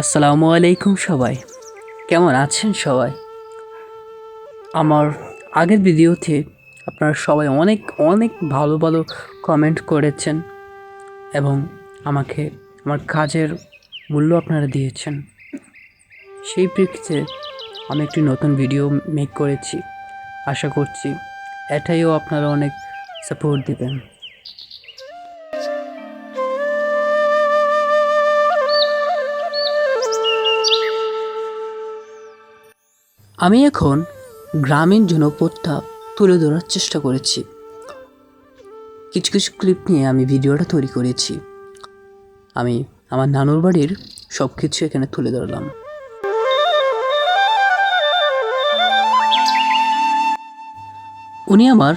আসসালামু আলাইকুম সবাই। কেমন আছেন সবাই? আমার আগের ভিডিওতে আপনারা সবাই অনেক অনেক ভালো ভালো কমেন্ট করেছেন এবং আমাকে, আমার কাজের মূল্য আপনারা দিয়েছেন। সেই প্রেক্ষিতে আমি একটি নতুন ভিডিও মেক করেছি। আশা করছি এটাইও আপনারা অনেক সাপোর্ট দিবেন। আমি এখন গ্রামীণ জনপদটা তুলে ধরার চেষ্টা করেছি। কিছু কিছু ক্লিপ নিয়ে আমি ভিডিওটা তৈরি করেছি। আমি আমার নানুর বাড়ির সব কিছু এখানে তুলে ধরলাম। উনি আমার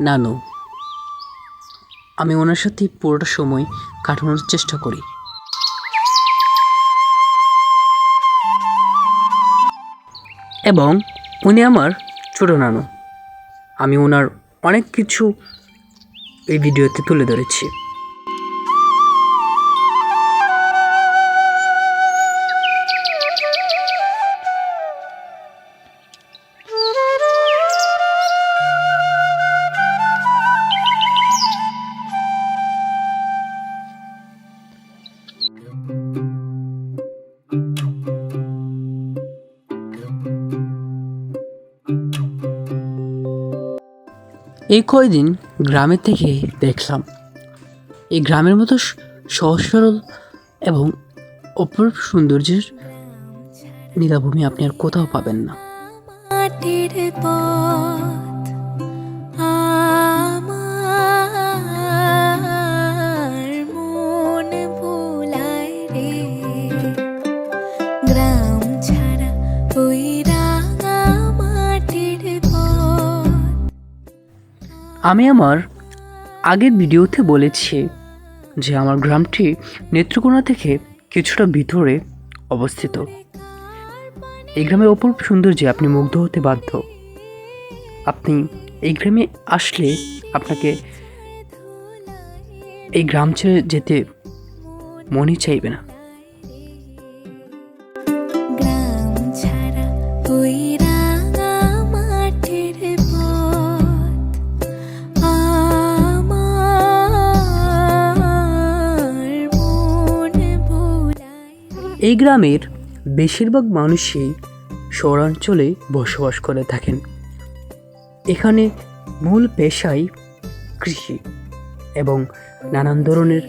নানু। আমি ওনার সাথে পুরোটা সময় কাটানোর চেষ্টা করি। এবং উনি আমার ছোট নানু। আমি ওনার অনেক কিছু এই ভিডিওতে তুলে ধরেছি। এই কয়দিন গ্রামের থেকে দেখলাম। এই গ্রামের মতো সহজ সরল এবং অপরূপ সৌন্দর্যের নীলাভূমি আপনি আর কোথাও পাবেন না। আমি আমার আগের ভিডিওতে বলেছি যে আমার গ্রামটি নেত্রকোনা থেকে কিছুটা ভিতরে অবস্থিত। এই গ্রামের অপূর্ব সৌন্দর্যে আপনি মুগ্ধ হতে বাধ্য। আপনি এই গ্রামে আসলে আপনাকে এই গ্রাম ছেড়ে যেতে মনই চাইবে না। এই গ্রামের বেশিরভাগ মানুষই শহরাঞ্চলে বসবাস করে থাকেন। এখানে মূল পেশাই কৃষি এবং নানান ধরনের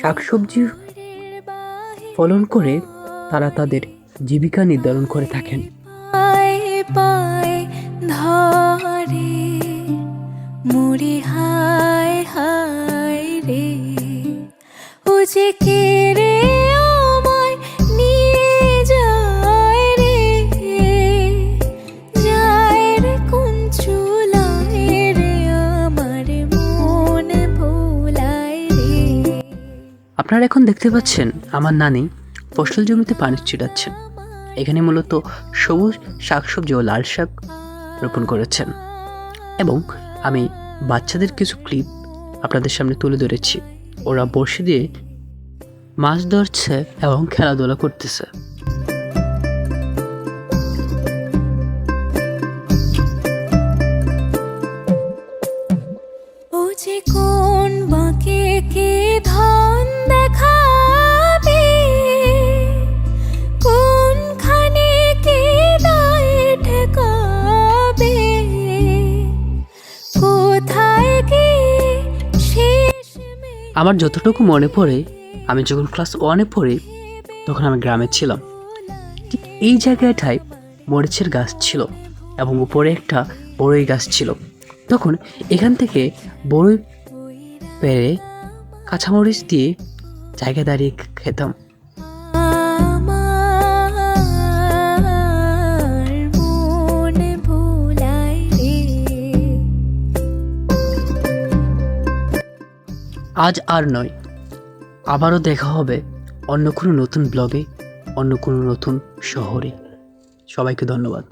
শাকসবজি ফলন করে তারা তাদের জীবিকা নির্ধারণ করে থাকেন। হায় হায় রে, ও কে রে? আপনারা এখন দেখতে পাচ্ছেন আমার নানি ফসল জমিতে পানি ছিটাচ্ছেন। এখানে মূলত সবুজ শাকসবজি ও লাল শাক রোপণ করেছেন। এবং আমি বাচ্চাদের কিছু ক্লিপ আপনাদের সামনে তুলে ধরেছি। ওরা বড়শি দিয়ে মাছ ধরছে এবং খেলাধুলা করতেছে। ও যে কোন বাঁকে কে ধন আমার যতটুকু মনে পড়ে, আমি যখন ক্লাস ওয়ানে পড়ি, তখন আমি গ্রামে ছিলাম। ঠিক এই জায়গাটায় মরিচের গাছ ছিল এবং উপরে একটা বড়ই গাছ ছিল। তখন এখান থেকে বড়ই পেরে কাঁচামরিচ দিয়ে জায়গা দাঁড়িয়ে খেতাম। আজ আর নয়। আবারও দেখা হবে অন্য কোনো নতুন ব্লগে, অন্য কোনো নতুন শহরে। সবাইকে ধন্যবাদ।